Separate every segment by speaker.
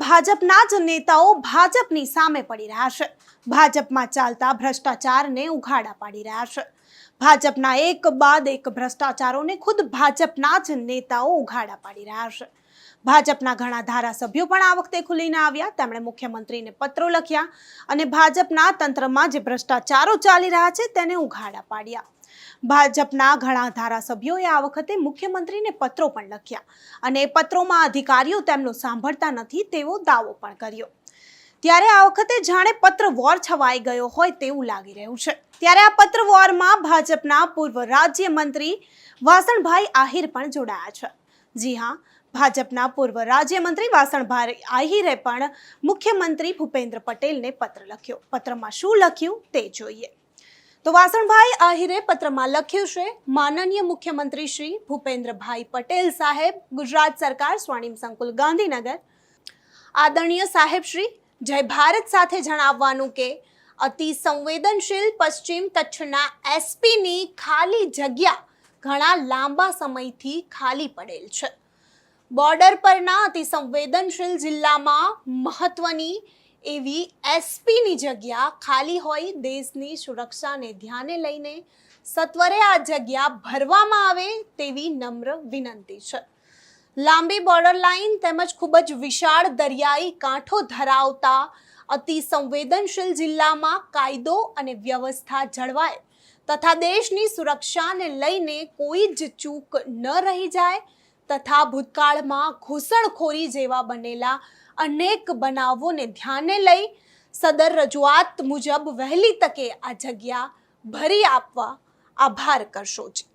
Speaker 1: ભાજપના જ નેતાઓ ભાજપની સામે પડી રહ્યા છે. ભાજપમાં ચાલતા ભ્રષ્ટાચારને ઉઘાડા પાડી રહ્યા છે. ભાજપના એક બાદ એક ભ્રષ્ટાચારોને ખુદ ભાજપના જ નેતાઓ ઉઘાડા પાડી રહ્યા છે. ભાજપના ઘણા ધારાસભ્યો પણ આ વખતે ખુલીને આવ્યા. તેમણે મુખ્યમંત્રીને પત્રો લખ્યા અને ભાજપના તંત્રમાં જે ભ્રષ્ટાચારો ચાલી રહ્યા છે તેને ઉઘાડા પાડ્યા. ભાજપના ઘણા ધારાસભ્યોએ આ વખતે મુખ્યમંત્રીને પત્રો પણ લખ્યા અને પત્રોમાં અધિકારીઓ તેમનું સાંભળતા નથી તેવો દાવો પણ કર્યો. ત્યારે આ વખતે જાણે પત્ર વોર છવાઈ ગયો હોય તેવું લાગી રહ્યું છે. ત્યારે આ પત્ર વોરમાં ભાજપના પૂર્વ રાજ્યમંત્રી વાસણભાઈ આહિર પણ જોડાયા છે. જી હા ભાજપના પૂર્વ રાજ્યમંત્રી વાસણભાઈ આહિરે પણ મુખ્યમંત્રી ભૂપેન્દ્ર પટેલને પત્ર લખ્યો. પત્રમાં શું લખ્યું તે જોઈએ. તો વાસણભાઈ આહિરે પત્રમાં લખ્યું છે, માનનીય મુખ્યમંત્રી શ્રી ભૂપેન્દ્રભાઈ પટેલ સાહેબ, ગુજરાત સરકાર સ્વર્ણિમ સંકુલ, ગાંધીનગર. આદરણીય સાહેબ શ્રી, જય ભારત સાથે જણાવવાનું કે અતિ સંવેદનશીલ પશ્ચિમ કચ્છના એસપીની ખાલી જગ્યા ઘણા લાંબા સમયથી ખાલી પડેલ છે. બોર્ડર પરના અતિ સંવેદનશીલ જિલ્લામાં મહત્વની એવી એસપીની જગ્યા ખાલી હોય દેશની સુરક્ષાને ધ્યાને લઈને સત્વરે આ જગ્યા ભરવામાં આવે તેવી નમ્ર વિનંતી છે. લાંબી બોર્ડર લાઇન તેમજ ખૂબ જ વિશાળ દરિયાઈ કાંઠો ધરાવતા અતિ સંવેદનશીલ જિલ્લામાં કાયદો અને વ્યવસ્થા જળવાય તથા દેશની સુરક્ષાને લઈને કોઈ જ ચૂક ન રહી જાય તથા ભૂતકાળમાં ઘૂસણખોરી જેવા બનેલા અનેક બનાવોને ધ્યાને લઈ સદર રજૂઆત મુજબ વહેલી તકે આ જગ્યા ભરી આપવા આભાર કરશો જ.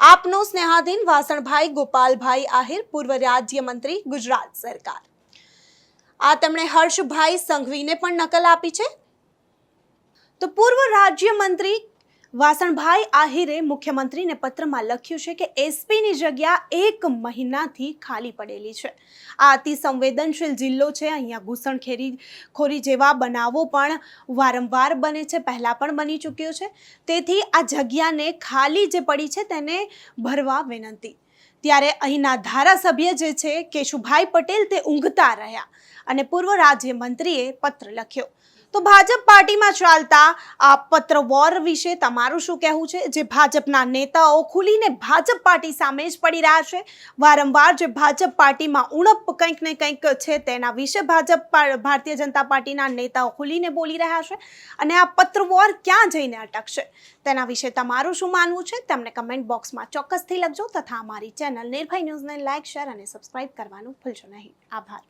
Speaker 1: આપનો સ્નેહાધીન વાસણભાઈ, ગોપાલભાઈ આહિર, પૂર્વ રાજ્યમંત્રી, ગુજરાત સરકાર. આ તેમણે હર્ષભાઈ સંઘવીને પણ નકલ આપી છે? તો પૂર્વ રાજ્યમંત્રી વાસણભાઈ આહિરે મુખ્યમંત્રીને પત્રમાં લખ્યું છે કે એસપીની જગ્યા એક મહિનાથી ખાલી પડેલી છે. આ અતિ સંવેદનશીલ જિલ્લો છે. અહીંયા ઘૂસણખેરી ખોરી જેવા બનાવો પણ વારંવાર બને છે. પહેલાં પણ બની ચૂક્યો છે. તેથી આ જગ્યાને ખાલી જે પડી છે તેને ભરવા વિનંતી. ત્યારે અહીંના ધારાસભ્ય જે છે, કેશુભાઈ પટેલ, તે ઊંઘતા રહ્યા અને પૂર્વ રાજ્યમંત્રીએ પત્ર લખ્યો. તો ભાજપ પાર્ટીમાં ચાલતા આ પત્ર વોર વિશે તમારું શું કહેવું છે? જે ભાજપના નેતાઓ ખુલીને ભાજપ પાર્ટી સામે જ પડી રહ્યા છે. વારંવાર જે ભાજપ પાર્ટીમાં ઉણપ કંઈક ને કંઈક છે તેના વિશે ભાજપ ભારતીય જનતા પાર્ટીના નેતાઓ ખુલીને બોલી રહ્યા છે અને આ પત્ર વોર ક્યાં જઈને અટકશે? તેના વિશે તમારું શું માનવું છે? તમને કમેન્ટ બોક્સમાં ચોક્કસથી લખજો તથા અમારી ચેનલ નિર્ભય ન્યૂઝને લાઇક શેર અને સબસ્ક્રાઇબ કરવાનું ભૂલશો નહીં. આભાર.